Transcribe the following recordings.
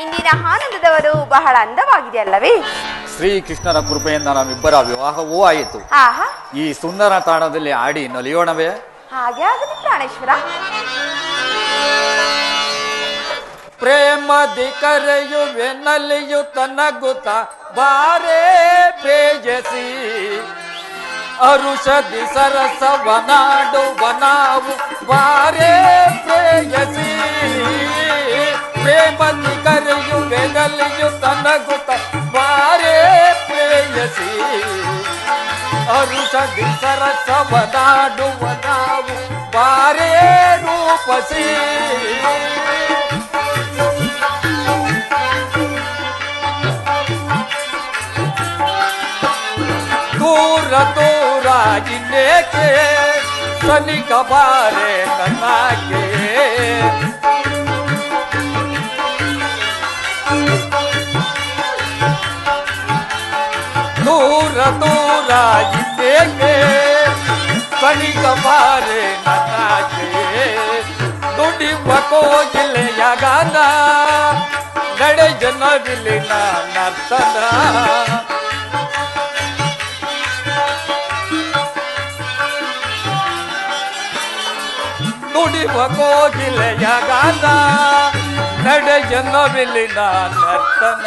ಇಂದಿನ ಆನಂದದವರು ಬಹಳ ಅಂದವಾಗಿದೆ ಅಲ್ಲವೇ? ಶ್ರೀಕೃಷ್ಣನ ಕೃಪೆಯಿಂದ ನಮ್ಮಿಬ್ಬರ ವಿವಾಹವೂ ಆಯಿತು. ಆಹಾ. ಈ ಸುಂದರ ತಾಣದಲ್ಲಿ ಆಡಿ ನಲಿಯೋಣವೇ? ಹಾಗೆ ಆಗಲಿ ಪ್ರಾಣೇಶ್ವರ. ಪ್ರೇಮದಿ ಕರೆಯುವೆ ತನ್ನ ಗುತ ಬಾರೆ ಪ್ರೇಯಸಿ. ಅರುಷದಿ ಸರಸವನಾಡುವ ನಾವು ಬಾರೇ ಪ್ರೇಯಸಿ. ಪ್ರೇಮದಿ ಕರೆಯುವೆ ನಲಿಯುತ್ತ ನಗುತ್ತ ಬಾರೇ ಪ್ರೇಯಸಿ ಅರುಷದಿ ಸರಸವನಾಡುವ ನಾವು ಬಾರೇ ರೂಪಸಿ ದೂರ ದೂರ ಇನ್ನೇಕೆ ಸನಿಕ ಬಾರೆ ನನ್ನಾಗೆ ದೂರ ದೂರ ಇನ್ನೇಕೆ ಸನಿಕ ಬಾರೆ ನನ್ನಾಗೆ ದುಡಿಯುವ ಕೋಗಿಲೆಯ ಗಾನ. ನಡೆ ಜನವಿಲಿನ ನರ್ತನ. ನುಡಿವ ಕೋಗಿಲೆಯ ಗಾನ. ನಡೆ ನಡೆಯನ್ನವಿಲಿನ ನರ್ತನ.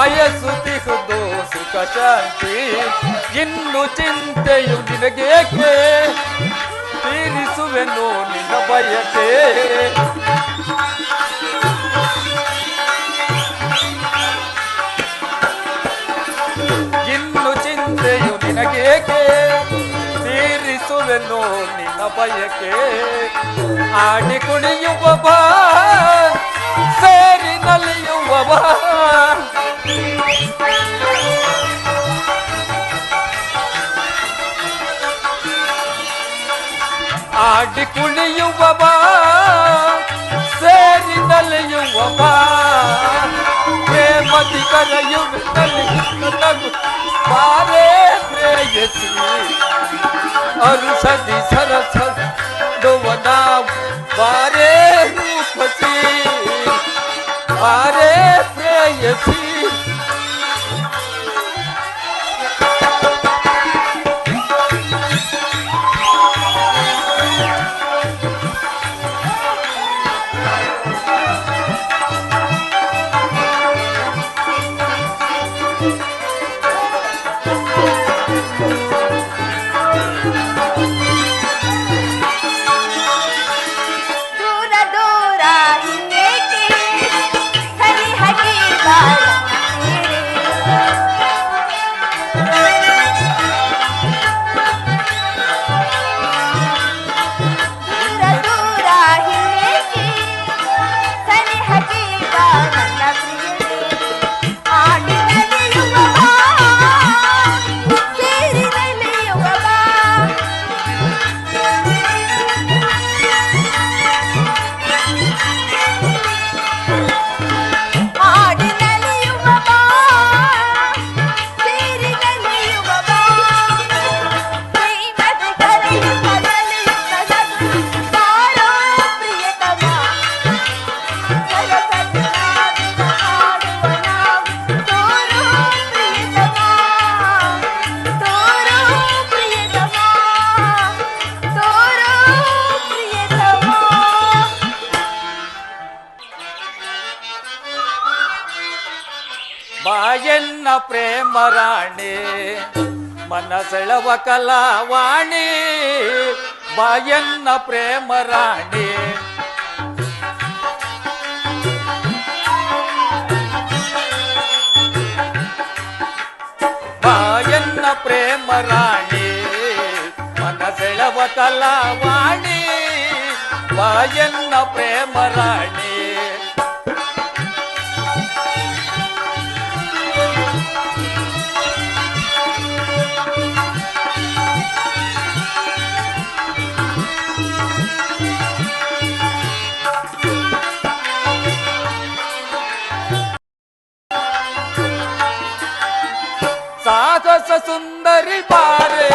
ವಯಸ್ಸು ತಿರುದು ಸುಖ ಶಾಂತಿ. ಇನ್ನು ಚಿಂತೆಯು ನಿನಗೇಕೆ? ತೀರಿಸುವೆನು ನಿನ್ನ ಬಯಕೆ. ಇನ್ನು ಚಿಂತೆಯು ನಿನಗೇಕೆ? ತೀರಿಸುವೆನು ನಿನ್ನ ಬಯಕೆ. ಆಡಿ ಕುಣಿಯುವ ಬಾ ಆಡಿ ಕುಣಿಯುವ ಬಾ ಸೇರಿ ನಲಿಯುವ ಬಾ ಪ್ರೇಮದಿ ಕರೆಯುವ ನಲಿಯುವ ನಗು ಬಾರೇ ಪ್ರೇಯಸಿ ಅರುಷದಿ ಸರಸ ನಾವು ಬಾರೇ ರೂಪಸಿ ಬಾರೇ ಪ್ರೇಯಸಿ ಮನಸೆಳವ ಕಲಾವಾಣಿ ಬಾಯಣ್ಣ ಪ್ರೇಮ ರಾಣಿ ಬಾಯಣ್ಣ ಪ್ರೇಮ ರಾಣಿ ಮನಸೆಳವ ಕಲಾವಾಣಿ ಬಾಯಣ್ಣ ಪ್ರೇಮ ರಾಣಿ ಸಾಹಸ ಸುಂದರಿ ಬಾರೆ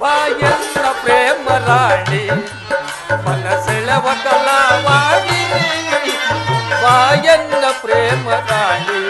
ಬಾಯನ್ನ ಪ್ರೇಮ ರಾಣಿ ಮನಸೆಳವ ಕಲಾವಾಣಿ ಬಾಯನ್ನ ಪ್ರೇಮ ರಾಣಿ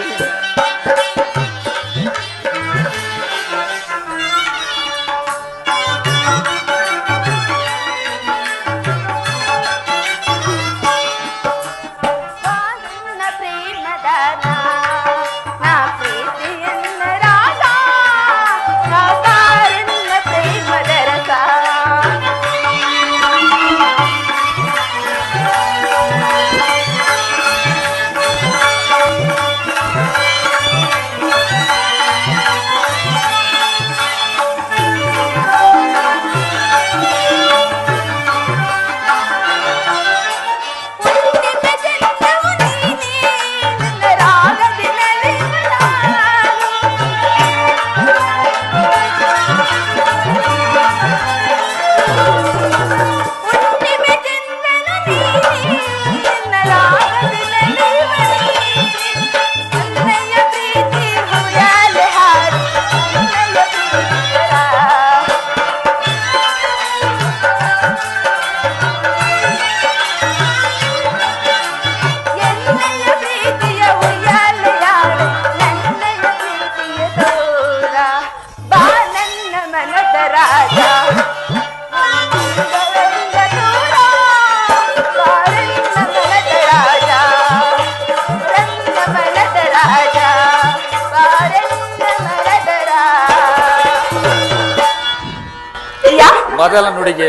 ಮೊದಲ ನುಡಿಗೆ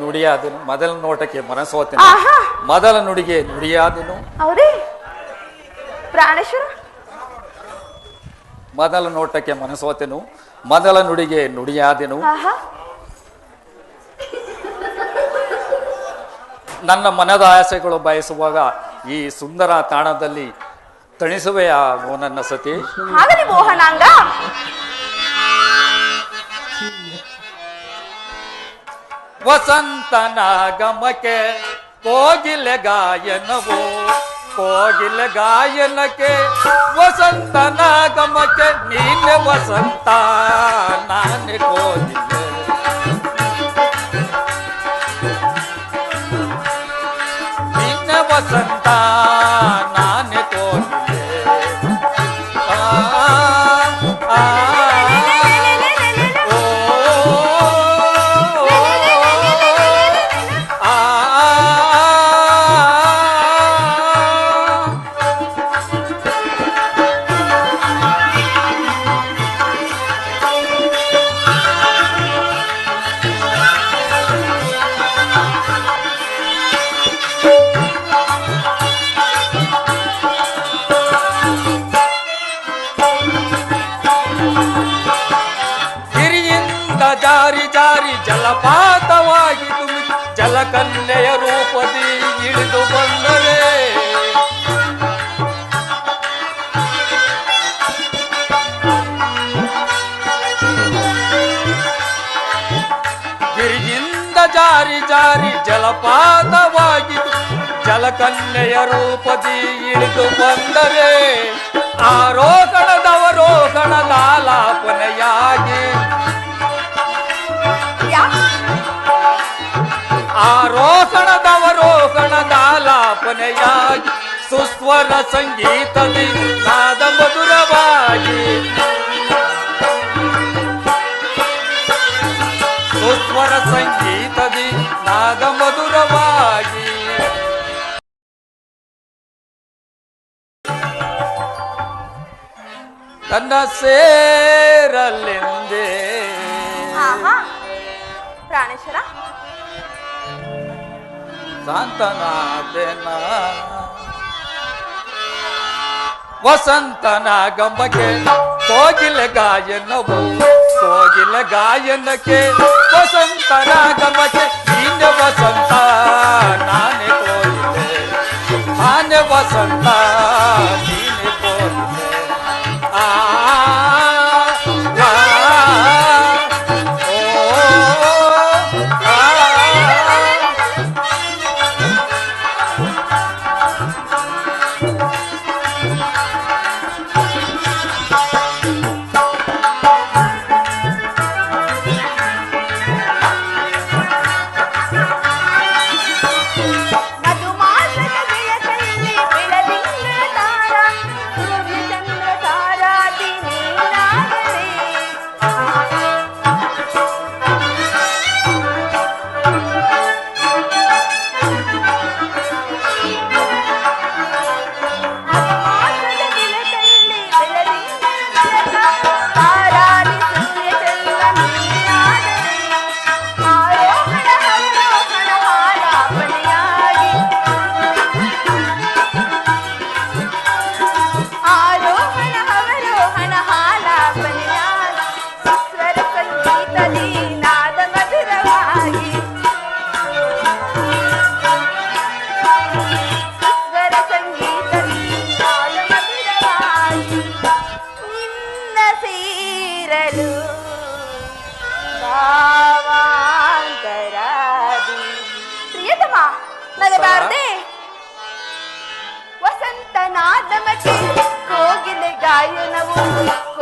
ನುಡಿಯಾದನು ಮೊದಲ ನೋಟಕ್ಕೆ ಮನಸೋತೆನು. ಮೊದಲ ನುಡಿಗೆ ನುಡಿಯಾದನು ಪ್ರಾಣೇಶ್ವರ? ಮೊದಲ ನೋಟಕ್ಕೆ ಮನಸೋತೆನು. ಮೊದಲ ನುಡಿಗೆ ನುಡಿಯಾದೆನು. ನನ್ನ ಮನದ ಆಸೆಗಳು ಬಯಸುವಾಗ ಈ ಸುಂದರ ತಾಣದಲ್ಲಿ ತಣಿಸುವೆ ಆಗೋ ನನ್ನ ಸತಿ. ಹಾಗಲಿ ಮೋಹನಾಂಗ. ವಸಂತನ ಗಮಕ್ಕೆ ಕೋಗಿಲೆ ಗಾಯನವು ಕೋಗಿಲೆ ಗಾಯನಕ್ಕೆ ವಸಂತನ ಗಮಕ್ಕೆ ನೀನೆ ವಸಂತ ನಾನೇ ಕೋಗಿಲ. ನಿನ್ನ ವಸಂತ ನಾನೇ ಜಲಪಾತವಾಗಿ ತುಂಬಿ ಜಲಕನ್ಯೆಯ ರೂಪದಿ ಇಳಿದು ಬಂದರೆ ಗಿರಿಯಿಂದ ಜಾರಿ ಜಾರಿ ಜಲಪಾತವಾಗಿ ಜಲಕನ್ಯೆಯ ರೂಪದಿ ಇಳಿದು ಬಂದರೆ ಆರೋಹಣದವರೋಹಣದ ಆಲಾಪನೆಯಾಗಿ ಆರೋಹಣದವರೋಹಣದ ಆಲಾಪನೆಯಾಗಿ ಸುಸ್ವರ ಸಂಗೀತದಿ ನಾದ ಮಧುರವಾಗಿ. ಸುಸ್ವರ ಸಂಗೀತದಿ ನಾದ ಮಧುರವಾಗಿ. ತನ್ನ ಸೇರಲೆಂದೇ ಶಾಂತನಾದೆನ ವಸಂತನ ಗಂಬಕ್ಕೆ ಕೋಗಿಲ ಗಾಯನವು ಕೋಗಿಲ ಗಾಯನಕ್ಕೆ. ವಸಂತನ ಗಂಬಕ್ಕೆ ನಿನ್ನ ವಸಂತ ನಾನೇ ಕೋಗಿಲೆ ನಾನೇ ವಸಂತ ನೀನೆ ಕೋಗಿಲೆ ಆ, Thank you.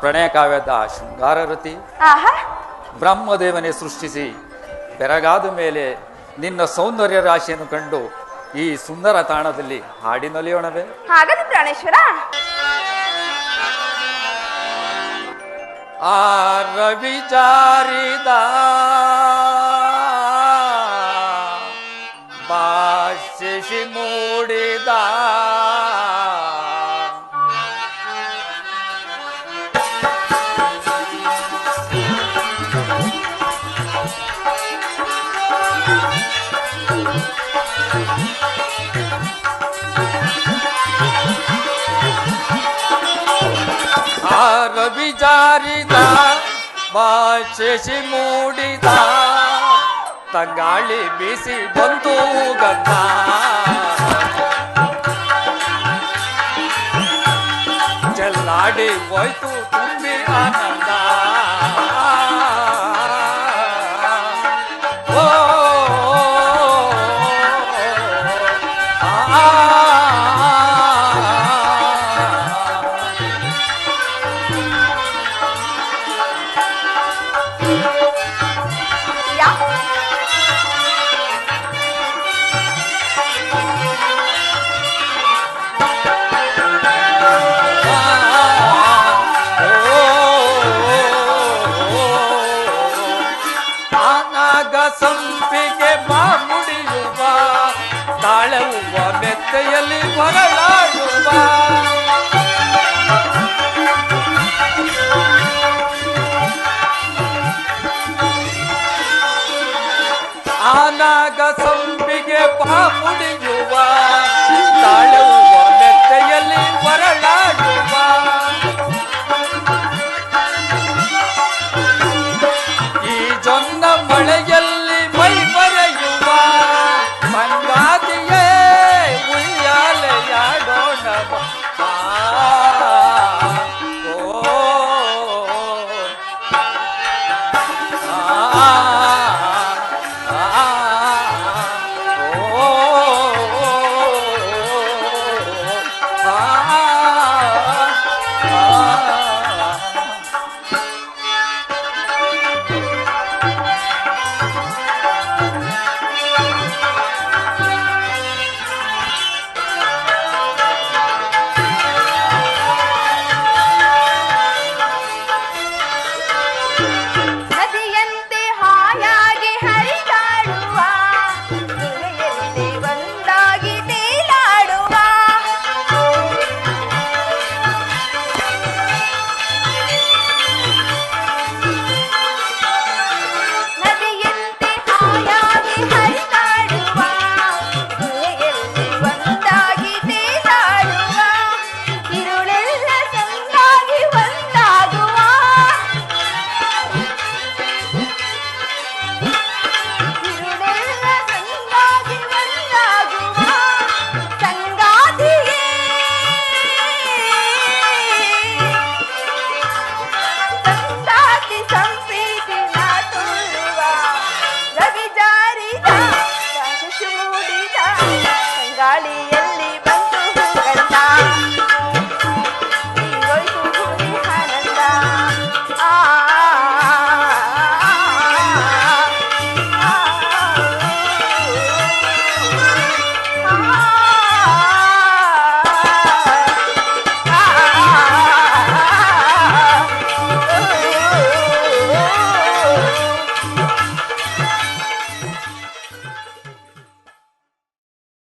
ಪ್ರಣಯ ಕಾವ್ಯದ ಶೃಂಗಾರ ರತಿ. ಬ್ರಹ್ಮದೇವನೇ ಸೃಷ್ಟಿಸಿ ಬೆರಗಾದ ಮೇಲೆ ನಿನ್ನ ಸೌಂದರ್ಯ ರಾಶಿಯನ್ನು ಕಂಡು ಈ ಸುಂದರ ತಾಣದಲ್ಲಿ ಹಾಡಿನಲಿಯೋಣವೇ ಹಾಗಲಿ ಪ್ರಾಣೇಶ್ವರ. ಆ ರವಿಚಾರಿದ ಭಾಷಿಸಿ ಮೂಡಿದ ಆ ರವಿ ಜಾರಿದ ಭಾಷಿಸಿ ಮೂಡಿದ ತಂಗಾಳಿ ಬೀಸಿ ಬಂತು ಗಂಧ ಚೆಲ್ಲಾಡಿ ಹೋಯ್ತು ತುಂಬಿ ಆನಂದ. ಮೆತ್ತೆಯಲ್ಲಿ ಹೊರಳಾಡುವ. ಆನಾಗ ಸಂಪಿಗೆ ಪಾಪುಡಿಗೆ